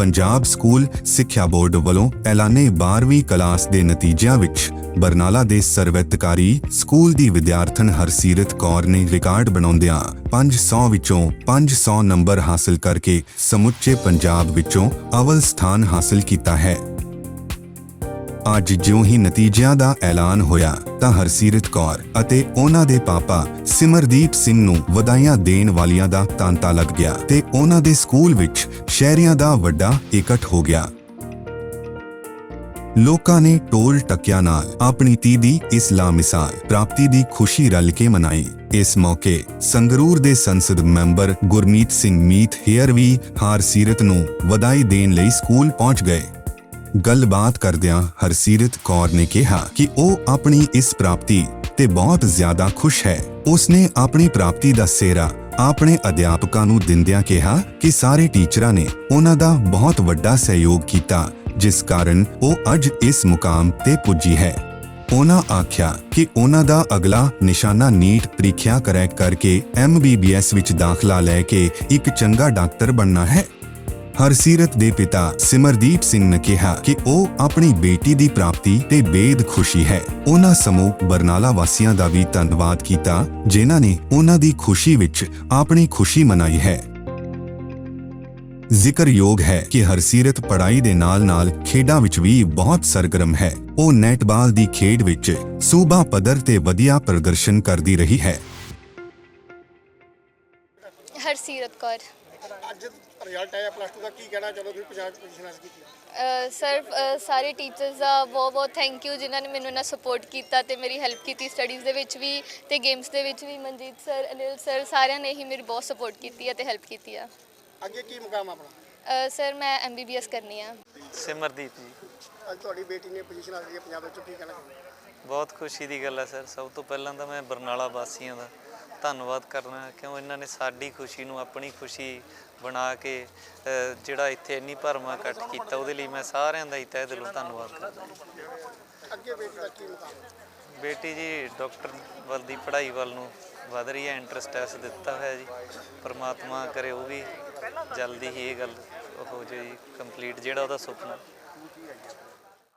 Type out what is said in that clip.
Punjab school ਸਿੱਖਿਆ board ਵੱਲੋਂ ਐਲਾਨੇ 12ਵੀਂ ਕਲਾਸ ਦੇ ਨਤੀਜਿਆਂ ਵਿੱਚ ਬਰਨਾਲਾ ਦੇ ਸਰਵਿਤਕਾਰੀ ਸਕੂਲ ਦੀ ਵਿਦਿਆਰਥਣ ਹਰਸੀਰਤ ਕੌਰ ਨੇ ਰਿਕਾਰਡ ਬਣਾਉਂਦਿਆਂ 500 ਵਿੱਚੋਂ 500 ਨੰਬਰ ਹਾਸਲ ਕਰਕੇ ਸਮੁੱਚੇ ਪੰਜਾਬ ਵਿੱਚੋਂ ਅਵਲ ਸਥਾਨ ਹਾਸਲ ਕੀਤਾ ਹੈ। ਅੱਜ ਜਿਉਂ ਹੀ ਨਤੀਜਿਆਂ ਦਾ ਐਲਾਨ ਹੋਇਆ ਤਾਂ ਹਰਸੀਰਤ ਕੌਰ ਅਤੇ ਉਹਨਾਂ ਦੇ ਪਾਪਾ ਸਿਮਰਦੀਪ ਸਿੰਘ ਨੂੰ ਵਧਾਈਆਂ ਦੇਣ ਵਾਲਿਆਂ ਦਾ ਤਾਂਤਾ ਲੱਗ ਗਿਆ ਤੇ ਉਹਨਾਂ ਦੇ ਸਕੂਲ ਵਿੱਚ ਸ਼ਹਿਰੀਆਂ ਦਾ ਵੱਡਾ ਇਕੱਠ ਹੋ ਗਿਆ। ਲੋਕਾਂ ਨੇ ਟੋਲ ਟੱਕਿਆਂ ਨਾਲ ਆਪਣੀ ਧੀ ਦੀ ਇਸ ਲਾਮਿਸਾਲ ਪ੍ਰਾਪਤੀ ਦੀ ਖੁਸ਼ੀ ਰਲ ਕੇ ਮਨਾਈ। ਇਸ ਮੌਕੇ ਸੰਗਰੂਰ ਦੇ ਸੰਸਦ ਮੈਂਬਰ ਗੁਰਮੀਤ ਸਿੰਘ ਮੀਤ ਹੇਅਰ ਵੀ ਹਰਸੀਰਤ ਨੂੰ ਵਧਾਈ ਦੇਣ ਲਈ ਸਕੂਲ ਪਹੁੰਚ ਗਏ। ਗੱਲਬਾਤ ਕਰਦਿਆਂ ਹਰਸੀਰਤ ਕੌਰ ਨੇ ਕਿਹਾ ਕਿ ਉਹ ਆਪਣੀ ਇਸ ਪ੍ਰਾਪਤੀ ਤੇ ਬਹੁਤ ਜ਼ਿਆਦਾ ਖੁਸ਼ ਹੈ। ਉਸਨੇ ਆਪਣੀ ਪ੍ਰਾਪਤੀ ਦਾ ਸਿਹਰਾ ਆਪਣੇ ਅਧਿਆਪਕਾਂ ਨੂੰ ਦਿੰਦਿਆਂ ਕਿਹਾ ਕਿ ਸਾਰੇ ਟੀਚਰਾਂ ਨੇ ਉਹਨਾਂ ਦਾ ਬਹੁਤ ਵੱਡਾ ਸਹਿਯੋਗ ਕੀਤਾ, ਜਿਸ ਕਾਰਨ ਉਹ ਅੱਜ ਇਸ ਮੁਕਾਮ ਤੇ ਪੁੱਜੀ ਹੈ। ਉਹਨਾਂ ਆਖਿਆ ਕਿ ਉਹਨਾਂ ਦਾ ਅਗਲਾ ਨਿਸ਼ਾਨਾ ਨੀਟ ਪ੍ਰੀਖਿਆ ਕਰੈਕ ਕਰਕੇ ਐਮਬੀਬੀਐਸ ਵਿੱਚ ਦਾਖਲਾ ਲੈ ਕੇ ਇੱਕ ਚੰਗਾ ਡਾਕਟਰ ਬਣਨਾ ਹੈ। ਹਰਸੀਰਤ ਦੇ ਪਿਤਾ ਸਿਮਰਦੀਪ ਸਿੰਘ ਨੇ ਕਿਹਾ ਕਿ ਉਹ ਆਪਣੀ ਬੇਟੀ ਦੀ ਪ੍ਰਾਪਤੀ ਤੇ ਬੇਦ ਖੁਸ਼ੀ ਹੈ। ਉਹਨਾਂ ਸਮੂਹ ਬਰਨਾਲਾ ਵਾਸੀਆਂ ਦਾ ਵੀ ਧੰਨਵਾਦ ਕੀਤਾ ਜਿਨ੍ਹਾਂ ਨੇ ਉਹਨਾਂ ਦੀ ਖੁਸ਼ੀ ਵਿੱਚ ਆਪਣੀ ਖੁਸ਼ੀ ਮਨਾਈ ਹੈ। ਜ਼ਿਕਰਯੋਗ ਹੈ ਕਿ ਹਰਸੀਰਤ ਪੜ੍ਹਾਈ ਦੇ ਨਾਲ-ਨਾਲ ਖੇਡਾਂ ਵਿੱਚ ਵੀ ਬਹੁਤ ਸਰਗਰਮ ਹੈ। ਉਹ ਨੈਟਬਾਲ ਦੀ ਖੇਡ ਵਿੱਚ ਸੂਬਾ ਪੱਧਰ ਤੇ ਵਧੀਆ ਪ੍ਰਦਰਸ਼ਨ ਕਰਦੀ ਰਹੀ ਹੈ। ਹਰਸੀਰਤ ਕੌਰ। ਅੱਜ ਰਿਜ਼ਲਟ ਆਇਆ ਪਲੱਸ 2 ਦਾ ਕੀ ਕਹਿਣਾ ਚਾਹੁੰਦੇ ਤੁਸੀਂ ਪੰਜਾਬ ਪੋਜੀਸ਼ਨ ਹਾਸਲ ਕੀਤੀ ਅ, ਸਰ ਅ, ਸਾਰੇ ਟੀਚਰਸ ਦਾ ਬਹੁਤ ਬਹੁਤ ਥੈਂਕ ਯੂ ਜਿਨ੍ਹਾਂ ਨੇ ਮੈਨੂੰ ਇਹਨਾਂ ਸਪੋਰਟ ਕੀਤਾ ਤੇ ਮੇਰੀ ਹੈਲਪ ਕੀਤੀ ਸਟੱਡੀਜ਼ ਦੇ ਵਿੱਚ ਵੀ ਤੇ ਗੇਮਸ ਦੇ ਵਿੱਚ ਵੀ। ਮਨਜੀਤ ਸਰ ਅਨਿਲ ਸਰ ਸਾਰਿਆਂ ਨੇ ਹੀ ਮੇਰੀ ਬਹੁਤ ਸਪੋਰਟ ਕੀਤੀ ਹੈ ਤੇ ਹੈਲਪ ਕੀਤੀ ਆ। ਅੱਗੇ ਕੀ ਮੁਕਾਮ ਆਪਣਾ? ਅ, ਸਰ ਮੈਂ ਐਮਬੀਬੀਐਸ ਕਰਨੀ ਆ। ਸਿਮਰਦੀਪ ਜੀ। ਅੱਜ ਤੁਹਾਡੀ ਬੇਟੀ ਨੇ ਪੋਜੀਸ਼ਨ ਹਾਸਲ ਕੀਤੀ ਪੰਜਾਬ ਵਿੱਚ ਕੀ ਕਹਿਣਾ ਬਹੁਤ ਖੁਸ਼ੀ ਦੀ ਗੱਲ ਹੈ ਸਰ ਸਭ ਤੋਂ ਪਹਿਲਾਂ ਤਾਂ ਮੈਂ ਬਰਨਾਲਾ ਵਾਸੀਆਂ ਦਾ ਧੰਨਵਾਦ ਕਰਨਾ ਕਿਉਂ ਇਹਨਾਂ ਨੇ ਸਾਡੀ ਖੁਸ਼ੀ ਨੂੰ ਆਪਣੀ ਖੁਸ਼ੀ ਬਣਾ ਕੇ ਜਿਹੜਾ ਇੱਥੇ ਇੰਨੀ ਭਰਮਾ ਇਕੱਠ ਕੀਤਾ ਉਹਦੇ ਲਈ ਮੈਂ ਸਾਰਿਆਂ ਦਾ ਹੀ ਤਹਿ ਦਿਲੋਂ ਧੰਨਵਾਦ ਕਰਦਾ। ਅੱਗੇ ਬੇਟੀ ਦਾ ਕੀ ਮੁਕਾਮ ਬੇਟੀ ਜੀ ਡਾਕਟਰ ਵੱਲ ਦੀ ਪੜ੍ਹਾਈ ਵੱਲ ਨੂੰ ਵਧ ਰਹੀ ਹੈ ਇੰਟਰਸਟ ਐਸ ਦਿੱਤਾ ਹੋਇਆ ਜੀ। ਪਰਮਾਤਮਾ ਕਰੇ ਉਹ ਵੀ ਜਲਦੀ ਹੀ ਇਹ ਗੱਲ ਹੋ ਜੀ ਕੰਪਲੀਟ ਜਿਹੜਾ ਉਹਦਾ ਸੁਪਨਾ।